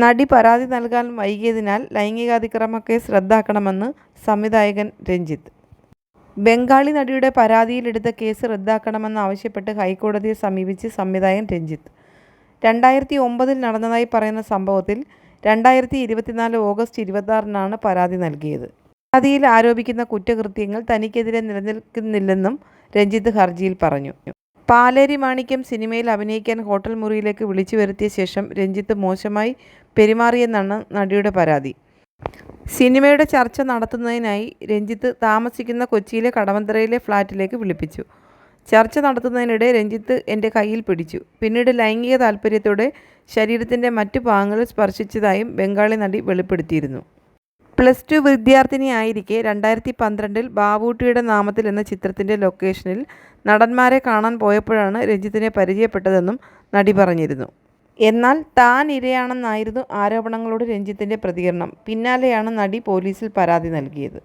നടി പരാതി നൽകാൻ വൈകിയതിനാൽ ലൈംഗികാതിക്രമ കേസ് റദ്ദാക്കണമെന്ന് സംവിധായകൻ രഞ്ജിത്ത്. ബംഗാളി നടിയുടെ പരാതിയിലെടുത്ത കേസ് റദ്ദാക്കണമെന്നാവശ്യപ്പെട്ട് ഹൈക്കോടതിയെ സമീപിച്ച് സംവിധായകൻ രഞ്ജിത്ത്. രണ്ടായിരത്തി ഒമ്പതിൽ നടന്നതായി പറയുന്ന സംഭവത്തിൽ രണ്ടായിരത്തി ഇരുപത്തിനാല് ഓഗസ്റ്റ് ഇരുപത്തിയാറിനാണ് പരാതി നൽകിയത്. പരാതിയിൽ ആരോപിക്കുന്ന കുറ്റകൃത്യങ്ങൾ തനിക്കെതിരെ നിലനിൽക്കുന്നില്ലെന്നും രഞ്ജിത്ത് ഹർജിയിൽ പറഞ്ഞു. പാലേരി മാണിക്യം സിനിമയിൽ അഭിനയിക്കാൻ ഹോട്ടൽ മുറിയിലേക്ക് വിളിച്ചു വരുത്തിയ ശേഷം രഞ്ജിത്ത് മോശമായി പെരുമാറിയെന്നാണ് നടിയുടെ പരാതി. സിനിമയുടെ ചർച്ച നടത്തുന്നതിനായി രഞ്ജിത്ത് താമസിക്കുന്ന കൊച്ചിയിലെ കടവന്തറയിലെ ഫ്ലാറ്റിലേക്ക് വിളിപ്പിച്ചു. ചർച്ച നടത്തുന്നതിനിടെ രഞ്ജിത്ത് എന്റെ കയ്യിൽ പിടിച്ചു. പിന്നീട് ലൈംഗിക താൽപ്പര്യത്തോടെ ശരീരത്തിന്റെ മറ്റു ഭാഗങ്ങളിൽ സ്പർശിച്ചതായും ബംഗാളി നടി വെളിപ്പെടുത്തിയിരുന്നു. പ്ലസ് ടു വിദ്യാർത്ഥിനിയായിരിക്കെ രണ്ടായിരത്തി പന്ത്രണ്ടിൽ ബാബൂട്ടിയുടെ നാമത്തിൽ എന്ന ചിത്രത്തിന്റെ ലൊക്കേഷനിൽ നടന്മാരെ കാണാൻ പോയപ്പോഴാണ് രഞ്ജിത്തിനെ പരിചയപ്പെട്ടതെന്നും നടി പറഞ്ഞിരുന്നു. എന്നാൽ താൻ ഇരയാണെന്നായിരുന്നു ആരോപണങ്ങളോട് രഞ്ജിത്തിന്റെ പ്രതികരണം. പിന്നാലെയാണ് നടി പോലീസിൽ പരാതി നൽകിയത്.